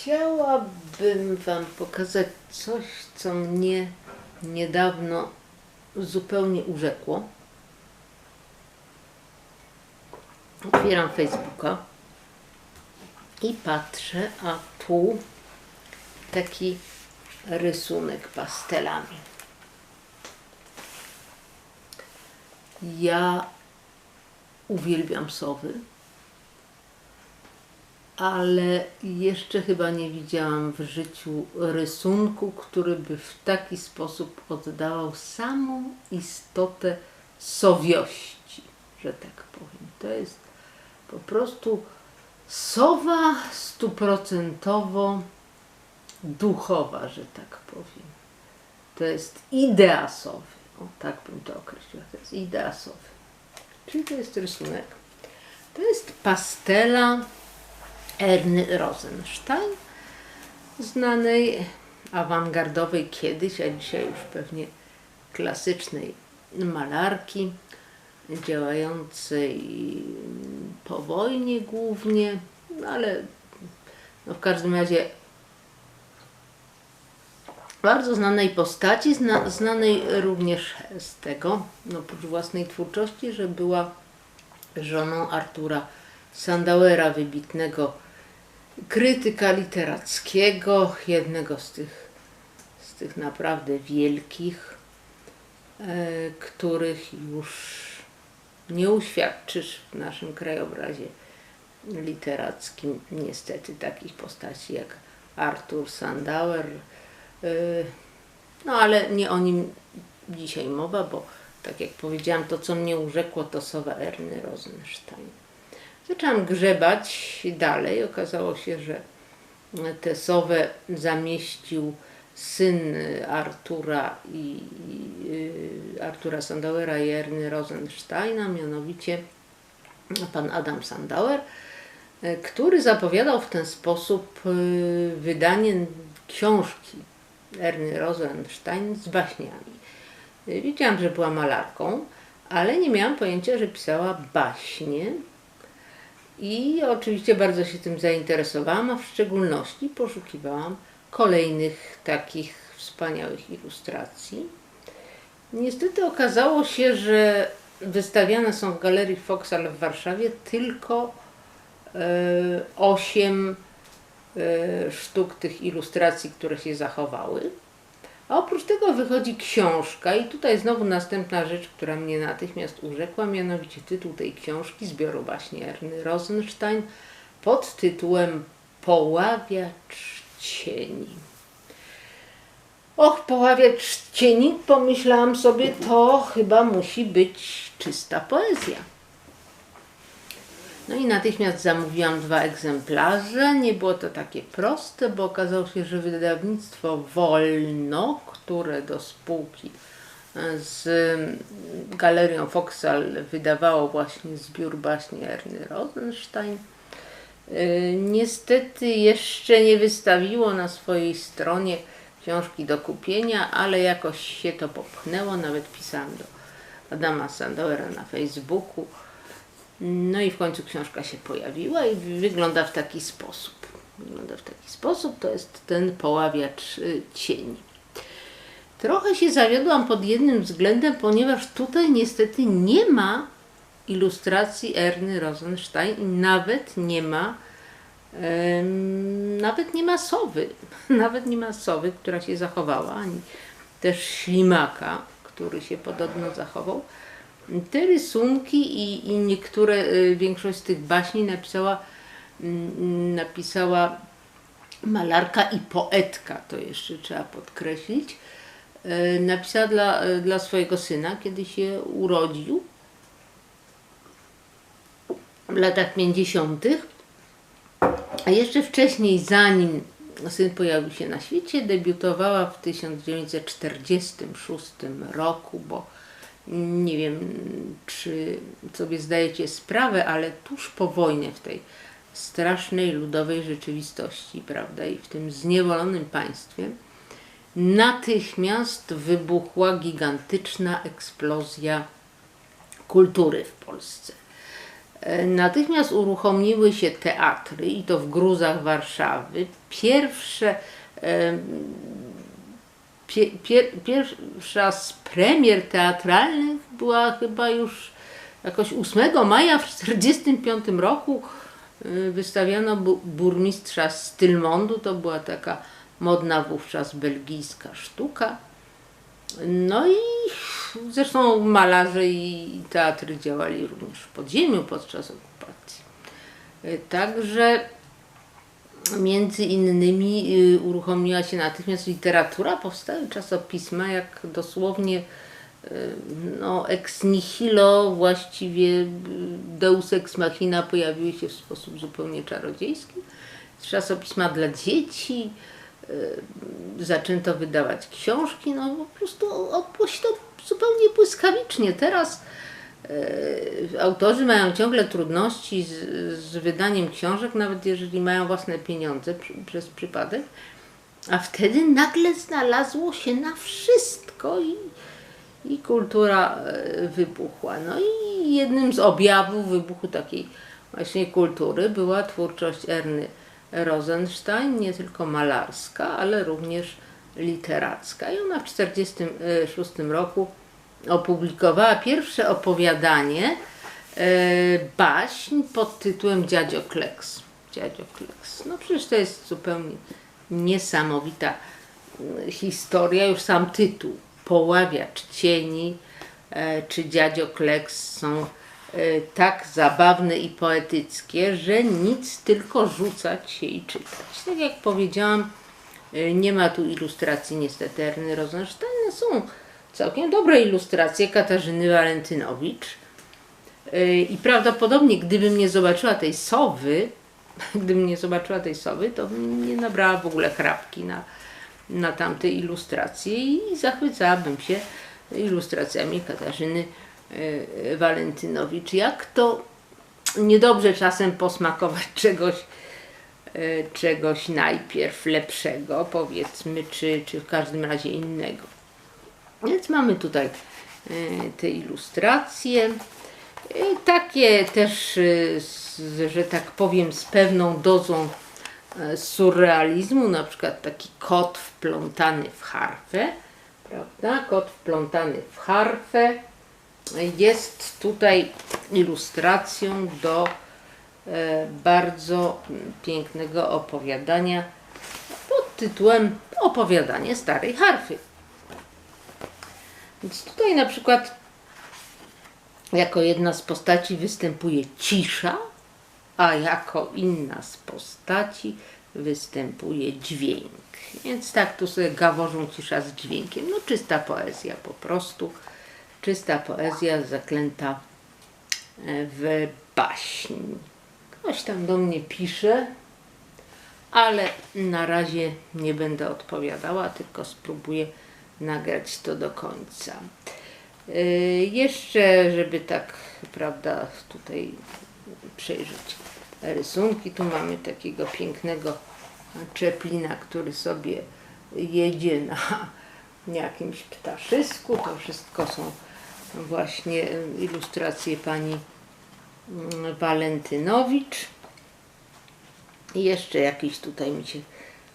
Chciałabym Wam pokazać coś, co mnie niedawno zupełnie urzekło. Otwieram Facebooka i patrzę, a tu taki rysunek pastelami. Ja uwielbiam sowy, ale jeszcze chyba nie widziałam w życiu rysunku, który by w taki sposób oddawał samą istotę sowiości, że tak powiem. To jest po prostu sowa stuprocentowo duchowa, że tak powiem. To jest idea sowy. O, tak bym to określiła. To jest idea sowy. Czyli to jest rysunek. To jest pastela Erny Rosenstein, znanej awangardowej kiedyś, a dzisiaj już pewnie klasycznej malarki, działającej po wojnie głównie, ale no w każdym razie bardzo znanej postaci, zna, znanej również z tego, no oprócz własnej twórczości, że była żoną Artura Sandauera, wybitnego krytyka literackiego, jednego z tych, z tych naprawdę wielkich, e, których już nie uświadczysz w naszym krajobrazie literackim. Niestety takich postaci jak Artur Sandauer, e, no ale nie o nim dzisiaj mowa, bo tak jak powiedziałam, to co mnie urzekło to sowa Erny Rosenstein. Zaczęłam grzebać dalej. Okazało się, że tę sowę zamieścił syn Artura i, i Artura Sandauera i Erny Rosensteina, mianowicie pan Adam Sandauer, który zapowiadał w ten sposób y, wydanie książki Erny Rosenstein z baśniami. Wiedziałam, że była malarką, ale nie miałam pojęcia, że pisała baśnie i oczywiście bardzo się tym zainteresowałam, a w szczególności poszukiwałam kolejnych takich wspaniałych ilustracji. Niestety okazało się, że wystawiane są w Galerii Foksal w Warszawie tylko e, osiem e, sztuk tych ilustracji, które się zachowały. A oprócz tego wychodzi książka i tutaj znowu następna rzecz, która mnie natychmiast urzekła, mianowicie tytuł tej książki, zbioru właśnie Erny Rosenstein, pod tytułem Poławiacz cieni. Och, poławiacz cieni, pomyślałam sobie, to chyba musi być czysta poezja. No i natychmiast zamówiłam dwa egzemplarze. Nie było to takie proste, bo okazało się, że wydawnictwo Wolno, które do spółki e, z Galerią Foksal wydawało właśnie zbiór baśni Erny Rosenstein, e, niestety jeszcze nie wystawiło na swojej stronie książki do kupienia, ale jakoś się to popchnęło. Nawet pisałam do Adama Sandowera na Facebooku no i w końcu książka się pojawiła i wygląda w taki sposób. Wygląda w taki sposób, to jest ten poławiacz y, cieni. Trochę się zawiodłam pod jednym względem, ponieważ tutaj niestety nie ma ilustracji Erny Rosenstein, nawet nie ma nawet nie ma sowy, nawet nie ma sowy, która się zachowała, ani też ślimaka, który się podobno zachował. Te rysunki i, i niektóre, y, większość z tych baśni napisała, mm, napisała malarka i poetka, to jeszcze trzeba podkreślić. Y, napisała dla, dla swojego syna, kiedy się urodził w latach 50. A jeszcze wcześniej, zanim syn pojawił się na świecie, debiutowała w 1946 roku, bo nie wiem, czy sobie zdajecie sprawę, ale tuż po wojnie w tej strasznej ludowej rzeczywistości, prawda, i w tym zniewolonym państwie, natychmiast wybuchła gigantyczna eksplozja kultury w Polsce. E, Natychmiast uruchomiły się teatry i to w gruzach Warszawy. Pierwsze, pier, pierwsza z premier teatralnych była chyba już jakoś 8 maja w 1945 roku. y, Wystawiano bu- burmistrza z Tylmondu, to była taka modna wówczas belgijska sztuka. No i zresztą malarze i teatry działali również w podziemiu podczas okupacji. Y, Także między innymi y, uruchomiła się natychmiast literatura, powstały czasopisma, jak dosłownie y, no, ex nihilo, właściwie y, deus ex machina pojawiły się w sposób zupełnie czarodziejski. Czasopisma dla dzieci, zaczęto wydawać książki, no po prostu odbyło się to zupełnie błyskawicznie. Teraz autorzy mają ciągle trudności z, z wydaniem książek, nawet jeżeli mają własne pieniądze przez przypadek, a wtedy nagle znalazło się na wszystko i, i kultura e, wybuchła. No i jednym z objawów wybuchu takiej właśnie kultury była twórczość Erny Rosenstein, nie tylko malarska, ale również literacka. I ona w 1946 roku opublikowała pierwsze opowiadanie, e, baśń pod tytułem Dziadzio Kleks. Dziadzio Kleks. No przecież to jest zupełnie niesamowita mm, historia, już sam tytuł. Poławiacz cieni e, czy Dziadzio Kleks są e, tak zabawne i poetyckie, że nic tylko rzucać się i czytać. Tak jak powiedziałam, e, nie ma tu ilustracji niestety Erny Rosenstein, są całkiem dobre ilustracje Katarzyny Walentynowicz. Yy, I prawdopodobnie, gdybym nie zobaczyła tej sowy, gdybym nie zobaczyła tej sowy, to bym nie nabrała w ogóle chrapki na, na tamte ilustracje i zachwycałabym się ilustracjami Katarzyny yy, Walentynowicz. Jak to niedobrze czasem posmakować czegoś, yy, czegoś najpierw lepszego, powiedzmy, czy, czy w każdym razie innego. Więc mamy tutaj e, te ilustracje. E, Takie też, e, że tak powiem, z pewną dozą surrealizmu, na przykład taki kot wplątany w harfę, prawda? Kot wplątany w harfę jest tutaj ilustracją do bardzo pięknego opowiadania pod tytułem Opowiadanie starej harfy. Więc tutaj na przykład jako jedna z postaci występuje cisza, a jako inna z postaci występuje dźwięk. Więc tak tu sobie gaworzą cisza z dźwiękiem. No czysta poezja po prostu. Czysta poezja zaklęta e, w baśń. Ktoś tam do mnie pisze, ale na razie nie będę odpowiadała, tylko spróbuję nagrać to do końca. Yy, jeszcze, żeby tak, prawda, tutaj przejrzeć rysunki, tu mamy takiego pięknego czeplina, który sobie jedzie na jakimś ptaszysku. To wszystko są właśnie ilustracje pani mm, Walentynowicz. I jeszcze jakiś tutaj mi się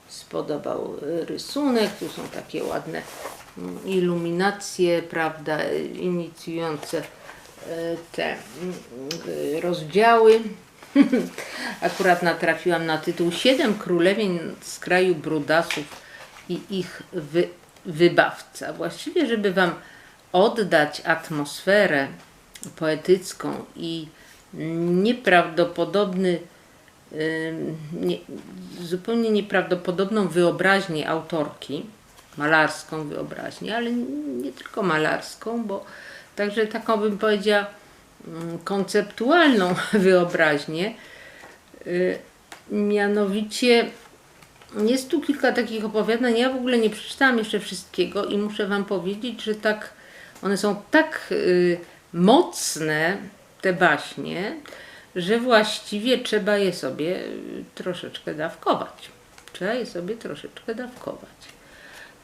spodobał y, rysunek. Tu są takie ładne mm, iluminacje, prawda, inicjujące y, te y, rozdziały. Akurat natrafiłam na tytuł Siedem królewień z kraju brudasów i ich wy, wybawca. Właściwie, żeby Wam oddać atmosferę poetycką i nieprawdopodobny nie, zupełnie nieprawdopodobną wyobraźnię autorki, malarską wyobraźnię, ale nie tylko malarską, bo także taką bym powiedziała mm, konceptualną wyobraźnię. Mianowicie jest tu kilka takich opowiadań. Ja w ogóle nie przeczytałam jeszcze wszystkiego i muszę Wam powiedzieć, że tak one są tak y, mocne, te baśnie, że właściwie trzeba je sobie troszeczkę dawkować. Trzeba je sobie troszeczkę dawkować.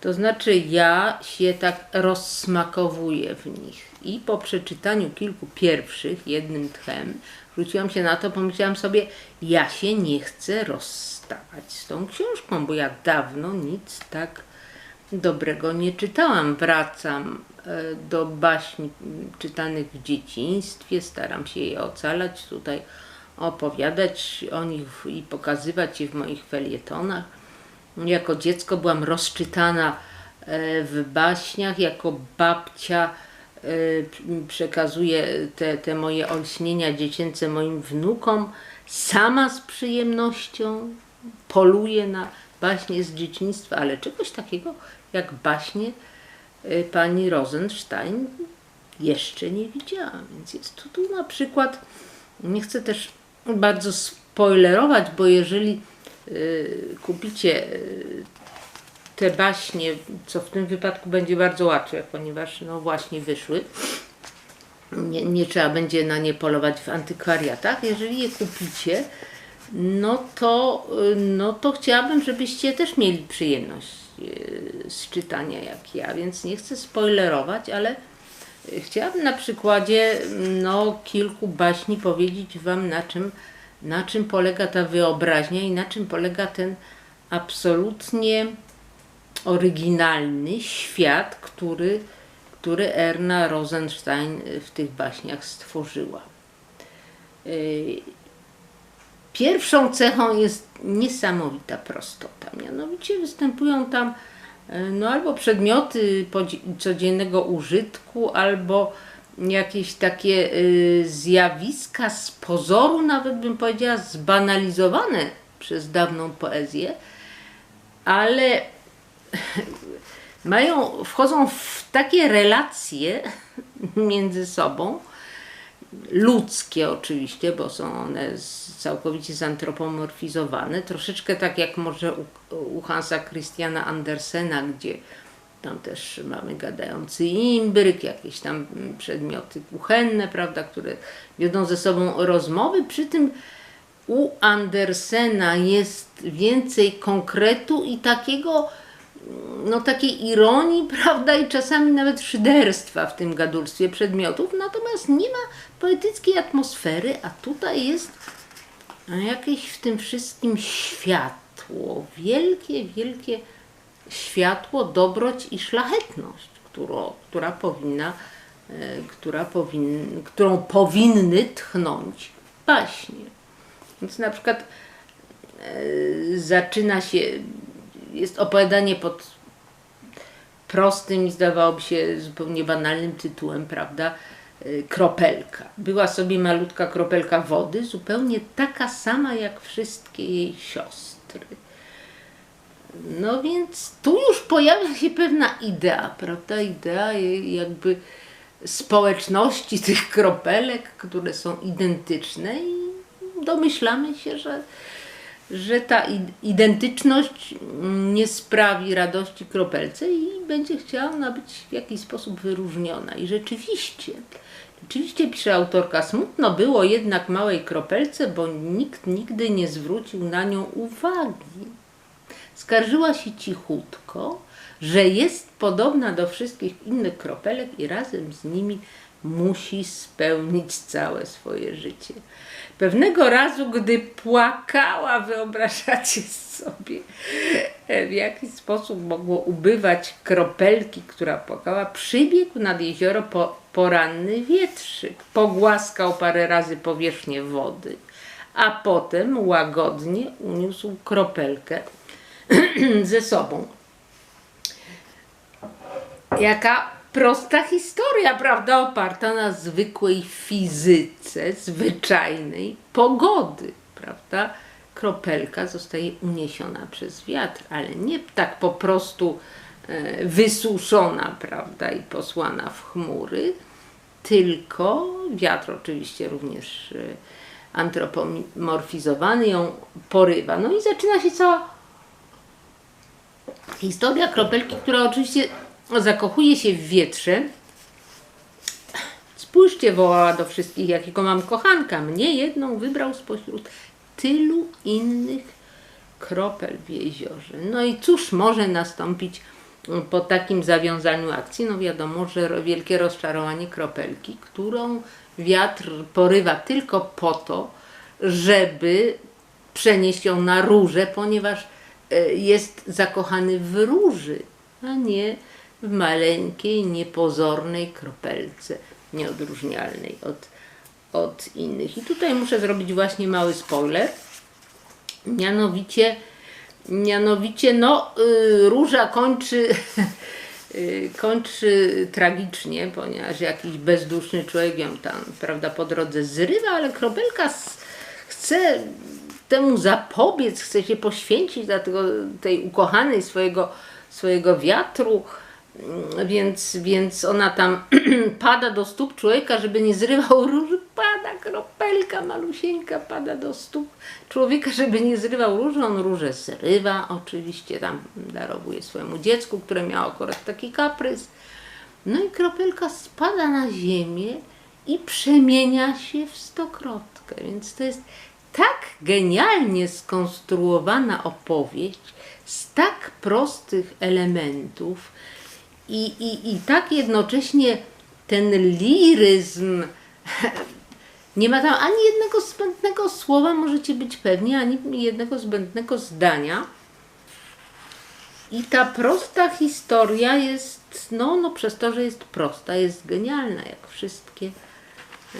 To znaczy, ja się tak rozsmakowuję w nich. I po przeczytaniu kilku pierwszych, jednym tchem, rzuciłam się na to, pomyślałam sobie, ja się nie chcę rozstawać z tą książką, bo ja dawno nic tak dobrego nie czytałam. Wracam do baśni czytanych w dzieciństwie, staram się je ocalać tutaj, opowiadać o nich i pokazywać je w moich felietonach. Jako dziecko byłam rozczytana e, w baśniach, jako babcia e, przekazuję te, te moje olśnienia dziecięce moim wnukom. Sama z przyjemnością poluję na baśnie z dzieciństwa, ale czegoś takiego jak baśnie e, pani Rosenstein jeszcze nie widziałam. Więc jest tu, tu na przykład, nie chcę też bardzo spoilerować, bo jeżeli y, kupicie y, te baśnie, co w tym wypadku będzie bardzo łatwe, ponieważ no właśnie wyszły, nie, nie trzeba będzie na nie polować w antykwariatach. Jeżeli je kupicie, no to, y, no to chciałabym, żebyście też mieli przyjemność z czytania jak ja, więc nie chcę spoilerować, ale chciałabym na przykładzie no, kilku baśni powiedzieć Wam, na czym, na czym polega ta wyobraźnia i na czym polega ten absolutnie oryginalny świat, który, który Erna Rosenstein w tych baśniach stworzyła. Pierwszą cechą jest niesamowita prostota, mianowicie występują tam E, no albo przedmioty codziennego użytku, albo jakieś takie y, zjawiska z pozoru, nawet bym powiedziała, zbanalizowane przez dawną poezję, ale mają, wchodzą w takie relacje między sobą, ludzkie oczywiście, bo są one całkowicie zantropomorfizowane, troszeczkę tak jak może u, u Hansa Christiana Andersena, gdzie tam też mamy gadający imbryk, jakieś tam przedmioty kuchenne, prawda, które wiodą ze sobą rozmowy, przy tym u Andersena jest więcej konkretu i takiego no, takiej ironii, prawda, i czasami nawet szyderstwa w tym gadulstwie przedmiotów, natomiast nie ma poetyckiej atmosfery, a tutaj jest jakieś w tym wszystkim światło, wielkie, wielkie światło, dobroć i szlachetność, którą, która powinna, e, która powin, którą powinny tchnąć baśnie. Więc na przykład e, zaczyna się jest opowiadanie pod prostym i zdawałoby się zupełnie banalnym tytułem, prawda? Y, kropelka. Była sobie malutka kropelka wody, zupełnie taka sama jak wszystkie jej siostry. No więc tu już pojawia się pewna idea, prawda? Idea jakby społeczności tych kropelek, które są identyczne i domyślamy się, że że ta identyczność nie sprawi radości kropelce i będzie chciała ona być w jakiś sposób wyróżniona. I rzeczywiście, rzeczywiście pisze autorka, smutno było jednak małej kropelce, bo nikt nigdy nie zwrócił na nią uwagi. Skarżyła się cichutko, że jest podobna do wszystkich innych kropelek i razem z nimi musi spełnić całe swoje życie. Pewnego razu, gdy płakała, wyobrażacie sobie, w jaki sposób mogło ubywać kropelki, która płakała, przybiegł nad jezioro po, poranny wietrzyk, pogłaskał parę razy powierzchnię wody, a potem łagodnie uniósł kropelkę ze sobą. Jaka prosta historia, prawda, oparta na zwykłej fizyce, zwyczajnej pogody, prawda. Kropelka zostaje uniesiona przez wiatr, ale nie tak po prostu e, wysuszona, prawda, i posłana w chmury, tylko wiatr oczywiście również e, antropomorfizowany ją porywa. No i zaczyna się cała historia kropelki, która oczywiście zakochuje się w wietrze. Spójrzcie, wołała do wszystkich, jakiego mam kochanka. Mnie jedną wybrał spośród tylu innych kropel w jeziorze. No i cóż może nastąpić po takim zawiązaniu akcji, no wiadomo, że wielkie rozczarowanie kropelki, którą wiatr porywa tylko po to, żeby przenieść ją na różę, ponieważ e, jest zakochany w róży, a nie w maleńkiej, niepozornej kropelce, nieodróżnialnej od, od innych. I tutaj muszę zrobić właśnie mały spoiler. Mianowicie, mianowicie no, y, róża kończy, y, kończy tragicznie, ponieważ jakiś bezduszny człowiek ją tam, prawda, po drodze zrywa, ale kropelka s- chce temu zapobiec, chce się poświęcić dla tego, tej ukochanej swojego, swojego wiatru, więc, więc ona tam pada do stóp człowieka, żeby nie zrywał róży, pada kropelka malusieńka, pada do stóp człowieka, żeby nie zrywał róży, on różę zrywa, oczywiście tam darowuje swojemu dziecku, które miało akurat taki kaprys, no i kropelka spada na ziemię i przemienia się w stokrotkę. Więc to jest tak genialnie skonstruowana opowieść z tak prostych elementów i, i, i tak jednocześnie ten liryzm nie ma tam ani jednego zbędnego słowa, możecie być pewni, ani jednego zbędnego zdania. I ta prosta historia jest, no, no przez to, że jest prosta, jest genialna, jak wszystkie. e,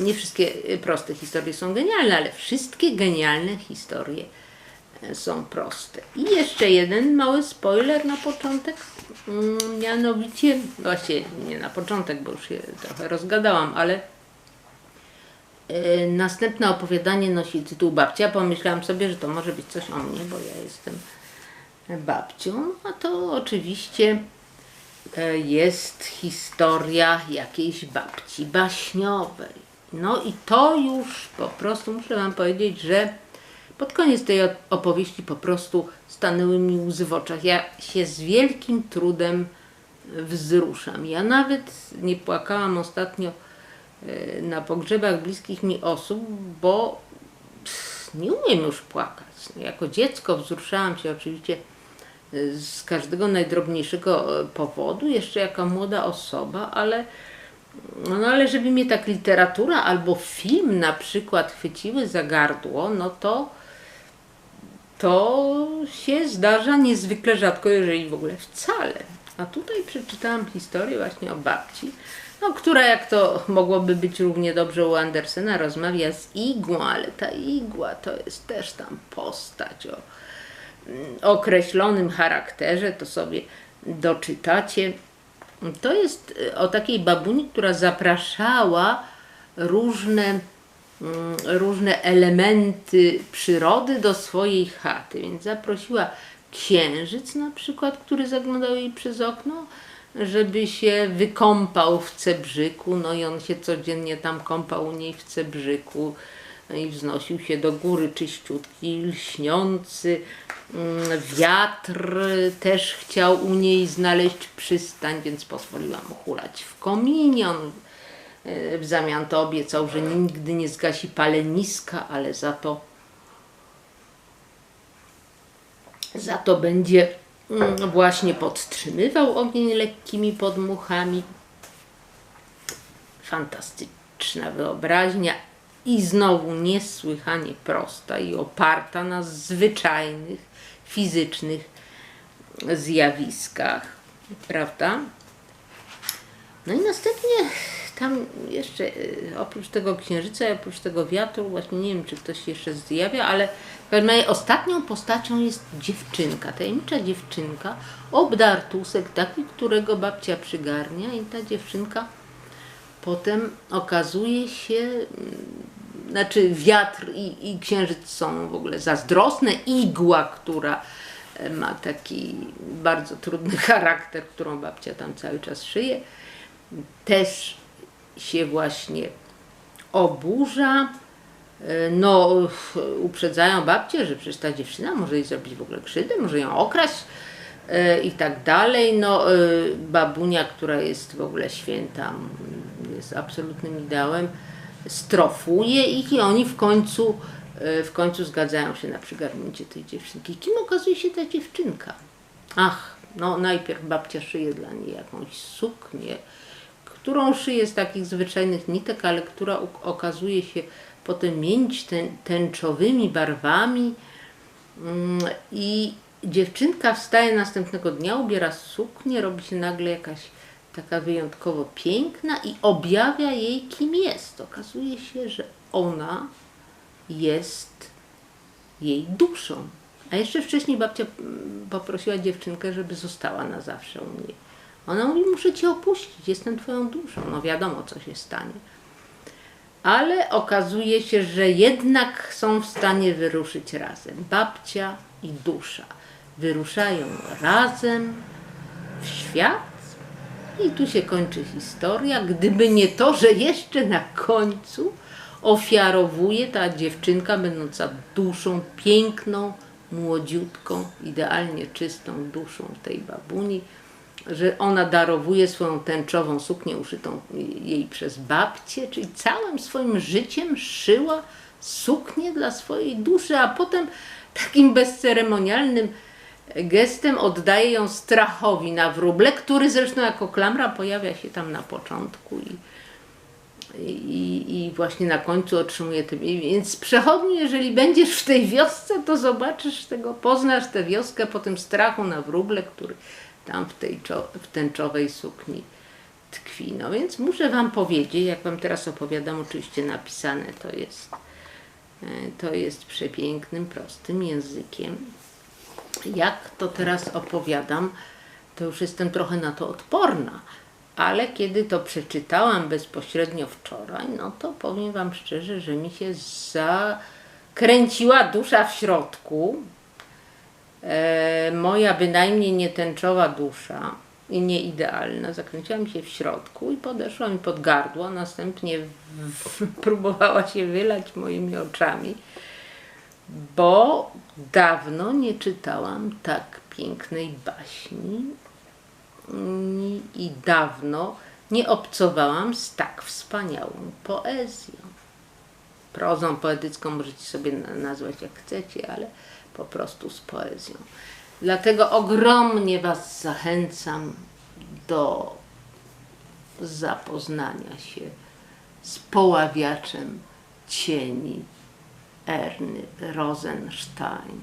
Nie wszystkie proste historie są genialne, ale wszystkie genialne historie są proste. I jeszcze jeden mały spoiler na początek. Mm, Mianowicie, właśnie nie na początek, bo już się trochę rozgadałam, ale e, następne opowiadanie nosi tytuł Babcia. Pomyślałam sobie, że to może być coś o mnie, bo ja jestem babcią, a to oczywiście e, jest historia jakiejś babci baśniowej. No i to już po prostu muszę Wam powiedzieć, że pod koniec tej op- opowieści po prostu stanęły mi łzy w oczach. Ja się z wielkim trudem wzruszam. Ja nawet nie płakałam ostatnio e, na pogrzebach bliskich mi osób, bo nie umiem już płakać. Jako dziecko wzruszałam się oczywiście y, z każdego najdrobniejszego e, powodu, jeszcze jako młoda osoba, ale, no ale żeby mnie tak literatura albo film na przykład chwyciły za gardło, no to to się zdarza niezwykle rzadko, jeżeli w ogóle wcale. A tutaj przeczytałam historię właśnie o babci, no, która jak to mogłoby być równie dobrze u Andersena, rozmawia z igłą, ale ta igła to jest też tam postać o mm, określonym charakterze, to sobie doczytacie. To jest y, o takiej babuni, która zapraszała różne, różne elementy przyrody do swojej chaty. Więc zaprosiła księżyc na przykład, który zaglądał jej przez okno, żeby się wykąpał w Cebrzyku. No i on się codziennie tam kąpał u niej w Cebrzyku no i wznosił się do góry czyściutki, lśniący. Mm, Wiatr też chciał u niej znaleźć przystań, więc pozwoliła mu hulać w kominie. On w zamian to obiecał, że nigdy nie zgasi paleniska, ale za to za to będzie mm, właśnie podtrzymywał ogień lekkimi podmuchami. Fantastyczna wyobraźnia i znowu niesłychanie prosta i oparta na zwyczajnych, fizycznych zjawiskach, prawda? No i następnie tam jeszcze y, oprócz tego księżyca oprócz tego wiatru, właśnie nie wiem, czy ktoś jeszcze zjawia, ale ostatnią postacią jest dziewczynka, tajemnicza dziewczynka, obdartusek taki, którego babcia przygarnia i ta dziewczynka potem okazuje się, mm, znaczy wiatr i, i księżyc są w ogóle zazdrosne, igła, która e, ma taki bardzo trudny charakter, którą babcia tam cały czas szyje, też się właśnie oburza. E, No, uprzedzają babcię, że przecież ta dziewczyna może jej zrobić w ogóle krzywdę, może ją okraść e, i tak dalej. No, e, babunia, która jest w ogóle święta, jest absolutnym ideałem, strofuje ich i oni w końcu, w końcu zgadzają się na przygarnięcie tej dziewczynki. Kim okazuje się ta dziewczynka? Ach, No najpierw babcia szyje dla niej jakąś suknię, którą szyje z takich zwyczajnych nitek, ale która okazuje się potem mienić tę- tęczowymi barwami. Mm, I dziewczynka wstaje następnego dnia, ubiera suknię, robi się nagle jakaś taka wyjątkowo piękna i objawia jej, kim jest. Okazuje się, że ona jest jej duszą. A jeszcze wcześniej babcia mm, poprosiła dziewczynkę, żeby została na zawsze u niej. Ona mówi, muszę cię opuścić, jestem twoją duszą. No wiadomo, co się stanie. Ale okazuje się, że jednak są w stanie wyruszyć razem. Babcia i dusza wyruszają razem w świat i tu się kończy historia. Gdyby nie to, że jeszcze na końcu ofiarowuje ta dziewczynka, będąca duszą piękną, młodziutką, idealnie czystą duszą tej babuni, że ona darowuje swoją tęczową suknię uszytą jej przez babcię, czyli całym swoim życiem szyła suknię dla swojej duszy, a potem takim bezceremonialnym gestem oddaje ją strachowi na wróble, który zresztą jako klamra pojawia się tam na początku i, i, i właśnie na końcu otrzymuje tym. Więc przechodniu, jeżeli będziesz w tej wiosce, to zobaczysz tego, poznasz tę wioskę po tym strachu na wróble, który tam w tej w tęczowej sukni tkwi. No więc muszę Wam powiedzieć, jak Wam teraz opowiadam, oczywiście napisane to jest, e, to jest przepięknym, prostym językiem. Jak to teraz opowiadam, to już jestem trochę na to odporna, ale kiedy to przeczytałam bezpośrednio wczoraj, no to powiem Wam szczerze, że mi się zakręciła dusza w środku. E, moja bynajmniej nietęczowa dusza i nieidealna zakręciła mi się w środku i podeszła mi pod gardło, następnie próbowała się wylać moimi oczami, bo dawno nie czytałam tak pięknej baśni i- i dawno nie obcowałam z tak wspaniałą poezją. Prozą poetycką możecie sobie na- nazwać jak chcecie, ale po prostu z poezją. Dlatego ogromnie Was zachęcam do zapoznania się z poławiaczem cieni Erny Rosenstein.